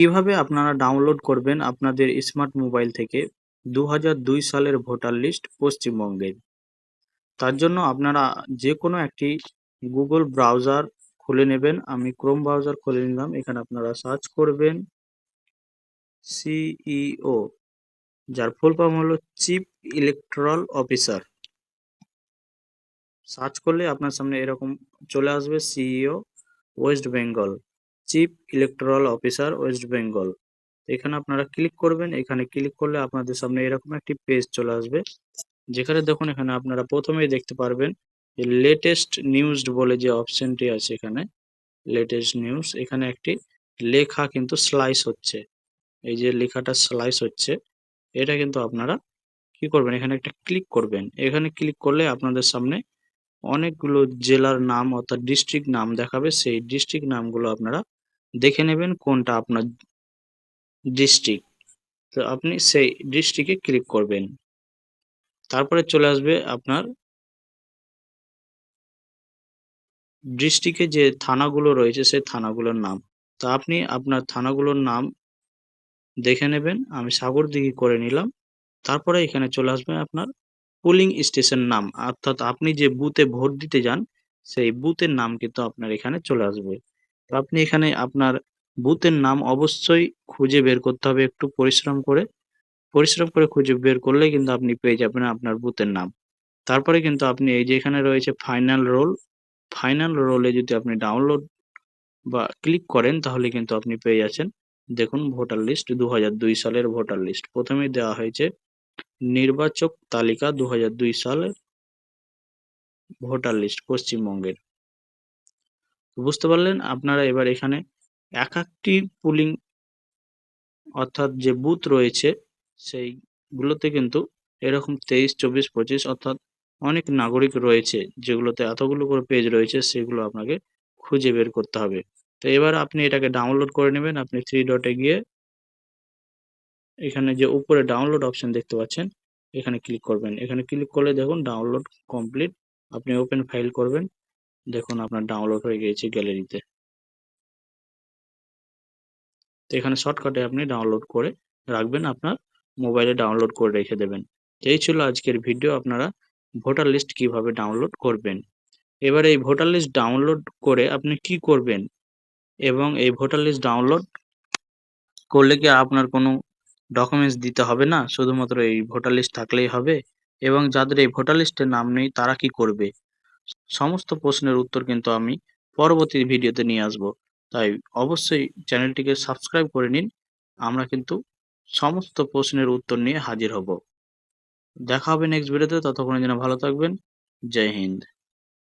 কীভাবে আপনারা ডাউনলোড করবেন আপনাদের স্মার্ট মোবাইল থেকে দু সালের ভোটার লিস্ট পশ্চিমবঙ্গের তার জন্য আপনারা যে কোনো একটি গুগল ব্রাউজার খুলে নেবেন। আমি ক্রোম ব্রাউজার খুলে নিলাম। এখানে আপনারা সার্চ করবেন সিইও যার ফুল ফর্ম হলো চিফ ইলেকট্রাল অফিসার সার্চ করলে আপনার সামনে এরকম চলে আসবে CEO West Bengal chief electoral officer West Bengal এখানে আপনারা ক্লিক করবেন। এখানে ক্লিক করলে আপনাদের সামনে এরকম একটি পেজ চলে আসবে। যেখানে দেখুন, এখানে আপনারা প্রথমেই দেখতে পারবেন যে লেটেস্ট নিউজ বলে যে অপশনটি আছে এখানে লেটেস্ট নিউজ এখানে একটি লেখা কিন্তু স্লাইস হচ্ছে। এই যে লেখাটা স্লাইস হচ্ছে, এটা কিন্তু আপনারা কি করবেন? এখানে একটা ক্লিক করবেন। এখানে ক্লিক করলে আপনাদের সামনে অনেকগুলো জেলার নাম অর্থাৎ ডিস্ট্রিক্ট নাম দেখাবে। সেই ডিস্ট্রিক্ট নামগুলো আপনারা দেখে নেবেন কোনটা আপনার ডিস্ট্রিক্ট তো আপনি সেই ডিস্ট্রিক্টে ক্লিক করবেন। তারপরে চলে আসবে আপনার ডিস্ট্রিক্টে যে থানাগুলো রয়েছে সেই থানাগুলোর নাম। তো আপনি আপনার থানাগুলোর নাম দেখে নেবেন। আমি সাগরদিঘি করে নিলাম। তারপরে এখানে চলে আসবে আপনার পোলিং স্টেশন নাম। অর্থাৎ আপনি যে বুথে ভোট দিতে যান, সেই বুথের নাম কিন্তু আপনার এখানে চলে আসবে। আপনি এখানে আপনার বুথের নাম অবশ্যই খুঁজে বের করতে হবে, একটু পরিশ্রম করে। পরিশ্রম করে খুঁজে বের করলে কিন্তু আপনি পেয়ে যাবেন আপনার বুথের নাম। তারপরে কিন্তু আপনি এই যে এখানে রয়েছে ফাইনাল রোল, ফাইনাল রোলে যদি আপনি ডাউনলোড বা ক্লিক করেন তাহলে কিন্তু আপনি পেয়ে যাচ্ছেন। দেখুন, ভোটার লিস্ট দু সালের ভোটার লিস্ট। প্রথমেই দেওয়া হয়েছে নির্বাচক তালিকা দু সালের ভোটার লিস্ট পশ্চিমবঙ্গের। বুঝতে পারলেন? আপনারা এবার এখানে এক একটি পুলিং অর্থাৎ যে বুথ রয়েছে, সেইগুলোতে কিন্তু এরকম তেইশ, চব্বিশ, পঁচিশ অর্থাৎ অনেক নাগরিক রয়েছে, যেগুলোতে এতগুলো করে পেজ রয়েছে, সেগুলো আপনাকে খুঁজে বের করতে হবে। তো এবার আপনি এটাকে ডাউনলোড করে নেবেন। আপনি থ্রি ডটে গিয়ে এখানে যে উপরে ডাউনলোড অপশন দেখতে পাচ্ছেন, এখানে ক্লিক করবেন। এখানে ক্লিক করলে দেখুন ডাউনলোড কমপ্লিট আপনি ওপেন ফাইল করবেন। দেখুন, আপনার ডাউনলোড হয়ে গিয়েছে গ্যালারিতে তো এখানে শর্টকাটে আপনি ডাউনলোড করে রাখবেন, আপনার মোবাইলে ডাউনলোড করে রেখে দেবেন। এই ছিল আজকের ভিডিও আপনারা ভোটার লিস্ট কীভাবে ডাউনলোড করবেন? এবার এই ভোটার লিস্ট ডাউনলোড করে আপনি কি করবেন? এবং এই ভোটার লিস্ট ডাউনলোড করলে কি আপনার কোনো ডকুমেন্টস দিতে হবে না? শুধুমাত্র এই ভোটার লিস্ট থাকলেই হবে? এবং যাদের এই ভোটার লিস্টে নাম নেই, তারা কি করবে? সমস্ত প্রশ্নের উত্তর কিন্তু আমি পরবর্তী ভিডিওতে নিয়ে আসব। তাই অবশ্যই চ্যানেলটিকে সাবস্ক্রাইব করে নিন। আমরা কিন্তু সমস্ত প্রশ্নের উত্তর নিয়ে হাজির হব। দেখা হবে নেক্সট ভিডিওতে ততক্ষণের জন্য ভালো থাকবেন। জয় হিন্দ।